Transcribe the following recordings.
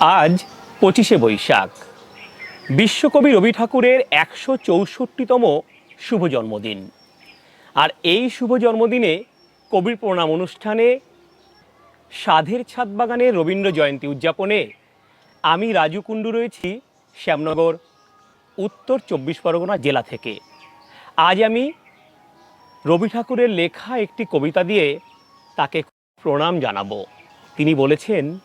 আজ পঁচিশে বৈশাখ। বিশ্বকবি রবি ঠাকুরের একশো চৌষট্টিতম শুভ জন্মদিন। আর এই শুভ জন্মদিনে কবির প্রণাম অনুষ্ঠানে সাধের ছাদ বাগানের রবীন্দ্র জয়ন্তী উদযাপনে আমি রাজু কুণ্ডু রয়েছি শ্যামনগর, উত্তর চব্বিশ পরগনা জেলা থেকে। আজ আমি রবি ঠাকুরের লেখা একটি কবিতা দিয়ে তাকে প্রণাম জানাব। তিনি বলেছেন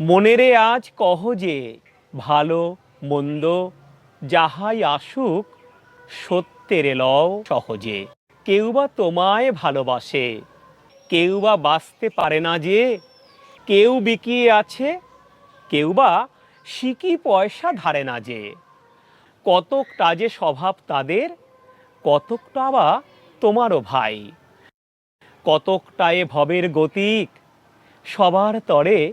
মনেরে আজ কহ যে, ভালো, মন্দ, যাহাই আসুক, সত্যের লও সহজে। কেউ বা তোমায় ভালোবাসে কেউ বা বাঁচতে পারে না যে, কেউ বিকিয়ে আছে কেউ বা সিকি পয়সা ধারে না যে। কতকটা যে স্বভাব তাদের, কতকটা বা তোমারও ভাই। কতকটা এ ভবের গতিক, সবার তরে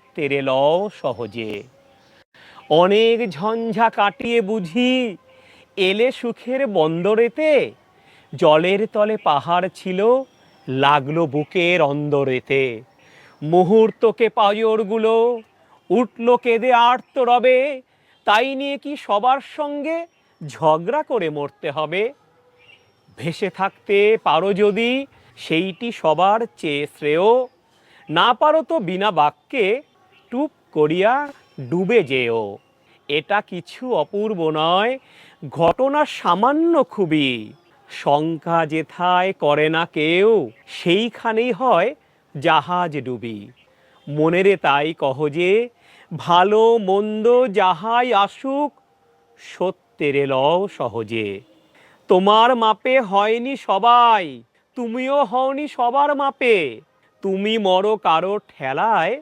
সত্যের লও সহজে। অনেক ঝঞ্ঝা কাটিয়ে বুঝি, এলে সুখের বন্দরেতে, জলের তলে পাহাড় ছিল, লাগল বুকের অন্দরেতে। মুহূর্তকে পাজরগুলো উঠল কেঁদে আর্ত রবে, তাই নিয়ে কি সবার সঙ্গে ঝগড়া করে মরতে হবে? ভেসে থাকতে পারো যদি, সেইটি সবার চেয়ে শ্রেয়। না পারো তো বিনা বাক্যে করিয়া ডুবে যেও। এটা কিছু অপূর্ব নয়, ঘটনা সামান্য খুবই। শঙ্কা যেথায় করে না কেউ, সেইখানেই হয় জাহাজ ডুবি। মনেরে তাই কহ যে, ভালো মন্দ যাহাই আসুক সত্যের লও সহজে। তোমার মাপে হয়নি সবাই, তুমিও হওনি সবার মাপে। তুমি মরো কারও ঠেলায়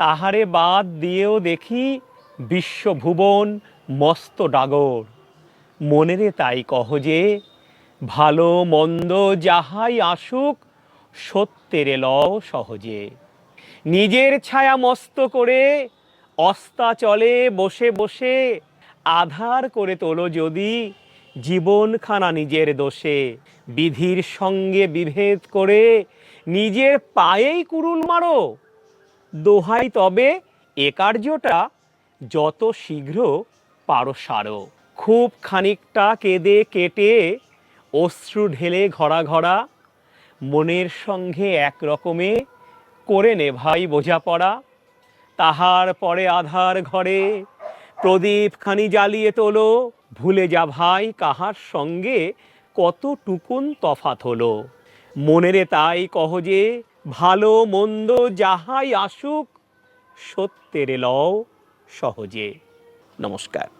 তাহারে বাদ দিয়েও দেখি বিশ্বভুবন মস্ত ডাগর। মনেরে তাই কহ যে, ভালো মন্দ যাহাই আসুক, সত্যের লও সহজে। নিজের ছায়া মস্ত করে অস্তা চলে বসে বসে, আধার করে তোলো যদি জীবনখানা নিজের দোষে। বিধির সঙ্গে বিভেদ করে নিজের পায়েই কুরুল মারো দোহাই, তবে এ কার্যটা যত শীঘ্র পারো সারো খুব খানিকটা কেঁদে কেটে অশ্রু ঢেলে ঘরা ঘরা মনের সঙ্গে এক রকমে করে নে ভাই বোঝাপড়া। তাহার পরে আধার ঘরে প্রদীপ খানি জ্বালিয়ে তোলো। ভুলে যা ভাই, কাহার সঙ্গে কত টুকুন তফাত হলো। মনেরে তাই কহ যে ভালো মন্দ যাহাই আসুক সত্যের লও সহজে। নমস্কার।